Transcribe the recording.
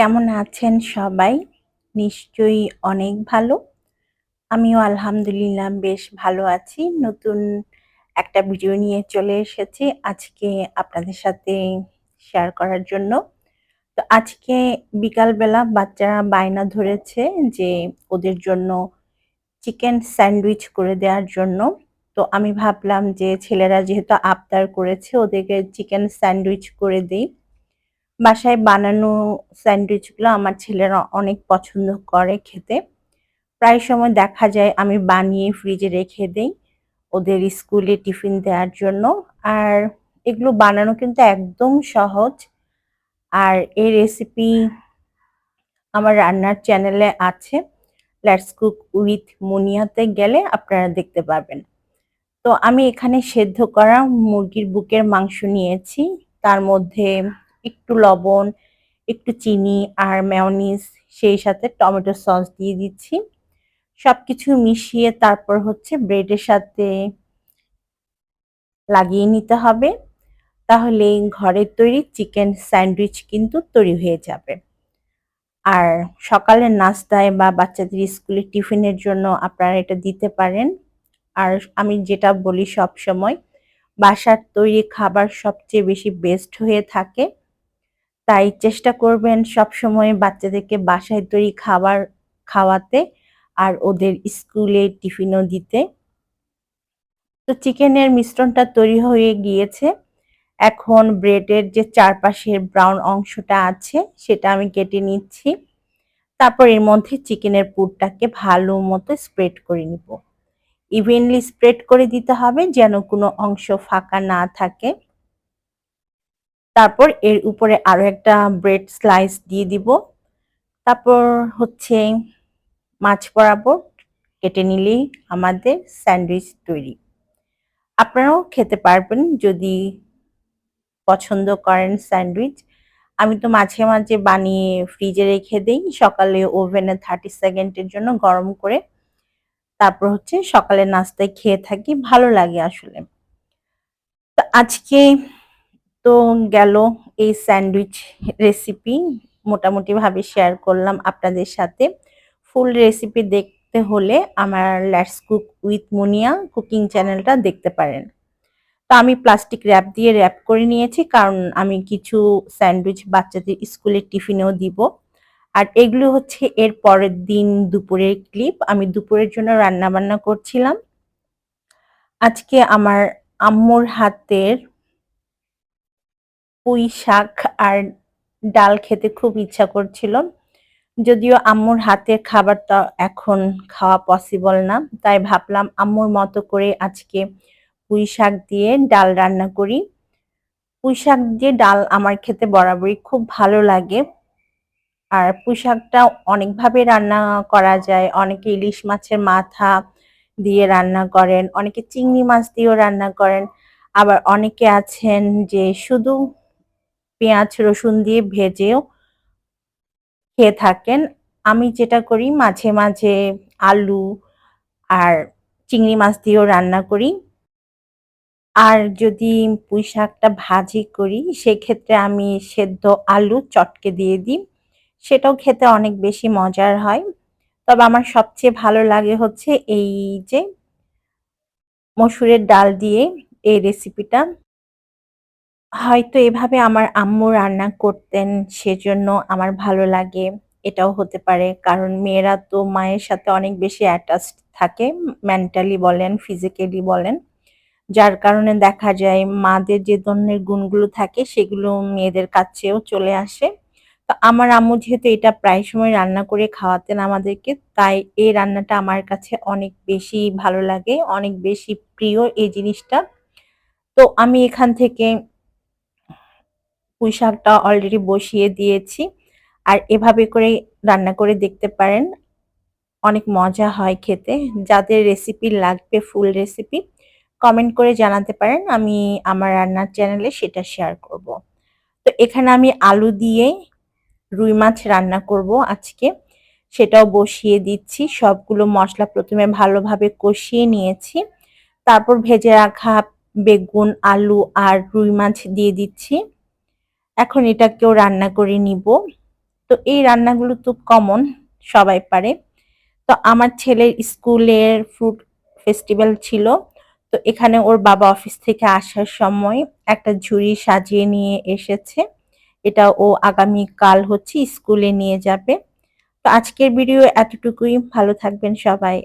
কেমন আছেন সবাই? নিশ্চয়ই অনেক ভালো। আমিও আলহামদুলিল্লাহ বেশ ভালো আছি। নতুন একটা ভিডিও নিয়ে চলে এসেছি আজকে আপনাদের সাথে শেয়ার করার জন্য। তো আজকে বিকালবেলা বাচ্চারা বায়না ধরেছে যে ওদের জন্য চিকেন স্যান্ডউইচ করে দেওয়ার জন্য। তো আমি ভাবলাম যে ছেলেরা যেহেতু আবদার করেছে, ওদেরকে চিকেন স্যান্ডউইচ করে দেই। বাসায় বানানো স্যান্ডউইচগুলো আমার ছেলেরা অনেক পছন্দ করে খেতে। প্রায় সময় দেখা যায় আমি বানিয়ে ফ্রিজে রেখে দেই ওদের স্কুলে টিফিন দেওয়ার জন্য। আর এগুলো বানানো কিন্তু একদম সহজ। আর এই রেসিপি আমার রান্নার চ্যানেলে আছে। লেটস কুক উইথ মুনিয়াতে গেলে আপনারা দেখতে পাবেন। তো আমি এখানে সেদ্ধ করা মুরগির বুকের মাংস নিয়েছি। তার মধ্যে একটু লবণ, একটু চিনি আর মেয়োনিজ সেই সাথে টমেটো সস দিয়ে দিচ্ছি। সব কিছু মিশিয়ে তারপর হচ্ছে ব্রেডের সাথে লাগিয়ে নিতে হবে। তাহলে ঘরের তৈরি চিকেন স্যান্ডউইচ কিন্তু তৈরি হয়ে যাবে। আর সকালের নাস্তায় বা বাচ্চাদের স্কুলে টিফিনের জন্য আপনারা এটা দিতে পারেন। আর আমি যেটা বলি সব সময় বাসার তৈরি খাবার সবচেয়ে বেশি বেস্ট হয়ে থাকে। তাই চেষ্টা করবেন সবসময় বাচ্চাদেরকে বাসায় তৈরি খাবার খাওয়াতে আর ওদের স্কুলে টিফিনও দিতে। তো চিকেনের মিশ্রণটা তৈরি হয়ে গিয়েছে। এখন ব্রেডের যে চারপাশের ব্রাউন অংশটা আছে সেটা আমি কেটে নিচ্ছি। তারপর এর মধ্যে চিকেনের পুরটাকে ভালো মতো স্প্রেড করে নিব। ইভেনলি স্প্রেড করে দিতে হবে যেন কোনো অংশ ফাঁকা না থাকে। তারপর এর উপরে আরও একটা ব্রেড স্লাইস দিয়ে দিব। তারপর হচ্ছে মাছ বরাবর কেটে নিলেই আমাদের স্যান্ডউইচ তৈরি। আপনারাও খেতে পারবেন যদি পছন্দ করেন স্যান্ডউইচ। আমি তো মাঝে, মাঝে বানিয়ে ফ্রিজে রেখে দেই। সকালে ওভেনে 30 সেকেন্ডের জন্য গরম করে তারপর হচ্ছে সকালের নাস্তায় খেয়ে থাকি। ভালো লাগে আসলে। তো আজকে তো গেল এই স্যান্ডউইচ রেসিপি মোটামুটিভাবে শেয়ার করলাম আপনাদের সাথে। ফুল রেসিপি দেখতে হলে আমার let's cook with Munia cooking চ্যানেলটা দেখতে পারেন। তো আমি প্লাস্টিক র্যাপ দিয়ে র্যাপ করে নিয়েছি, কারণ আমি কিছু স্যান্ডউইচ বাচ্চাদের স্কুলের টিফিনেও দিব। আর এগুলো হচ্ছে এর পরের দিন দুপুরের ক্লিপ। আমি দুপুরের জন্য রান্না বান্না করছিলাম। আজকে আমার আম্মুর হাতের পুঁই শাক আর ডাল খেতে খুব ইচ্ছা করছিল। যদিও আম্মুর হাতের খাবারটা এখন খাওয়া পসিবল না। তাই ভাবলাম আম্মুর মতো করে আজকে পুঁই শাক দিয়ে ডাল রান্না করি। পুঁই শাক দিয়ে ডাল আমার খেতে বরাবরই খুব ভালো লাগে। আর পুঁই শাকটা অনেকভাবে রান্না করা যায়। অনেকে ইলিশ মাছের মাথা দিয়ে রান্না করেন, অনেকে চিংড়ি মাছ দিয়েও রান্না করেন। আবার অনেকে আছেন যে শুধু পেঁয়াজ রসুন দিয়ে ভেজেও খেয়ে থাকেন। আমি যেটা করি মাঝে, মাঝে আলু আর চিংড়ি মাছ দিয়েও রান্না করি। আর যদি পুঁই শাকটা ভাজি করি সেক্ষেত্রে আমি সেদ্ধ আলু চটকে দিয়ে দিই। সেটাও খেতে অনেক বেশি মজার হয়। তবে আমার সবচেয়ে ভালো লাগে হচ্ছে এই যে মসুরের ডাল দিয়ে এই রেসিপিটা। হয়তো এভাবে আমার আম্মু রান্না করতেন সেজন্য আমার ভালো লাগে। এটাও হতে পারে কারণ মেয়েরা তো মায়ের সাথে অনেক বেশি অ্যাটাচড থাকে মেন্টালি বলেন, ফিজিক্যালি বলেন। যার কারণে দেখা যায় মাদের যে ধরনের গুণগুলো থাকে সেগুলো মেয়েদের কাছেও চলে আসে। তো আমার আম্মু যেহেতু এটা প্রায় সময় রান্না করে খাওয়াতেন আমাদেরকে তাই এই রান্নাটা আমার কাছে অনেক বেশি ভালো লাগে, অনেক বেশি প্রিয় এই জিনিসটা। তো আমি এখান থেকে পুঁই শাকটা অলরেডি বসিয়ে দিয়েছি। আর এভাবে করে রান্না করে দেখতে পারেন। অনেক মজা হয় খেতে। যাদের রেসিপি লাগবে ফুল রেসিপি কমেন্ট করে জানাতে পারেন। আমি আমার রান্নার চ্যানেলে সেটা শেয়ার করব। তো এখানে আমি আলু দিয়ে রুই মাছ রান্না করব আজকে। সেটাও বসিয়ে দিচ্ছি। সবগুলো মশলা প্রথমে ভালোভাবে কষিয়ে নিয়েছি। তারপর ভেজে রাখা বেগুন, আলু আর রুই মাছ দিয়ে দিচ্ছি। এখন এটাকেও রান্না করে নিব। তো এই রান্নাগুলো তো কমন সবাই পারে। তো আমার ছেলের স্কুলের ফ্রুট ফেস্টিভ্যাল ছিল। তো এখানে ওর বাবা অফিস থেকে আসার সময় একটা ঝুড়ি সাজিয়ে নিয়ে এসেছে। এটা ও আগামী কাল হচ্ছে স্কুলে নিয়ে যাবে। তো আজকের ভিডিও এতটুকুই। ভালো থাকবেন সবাই।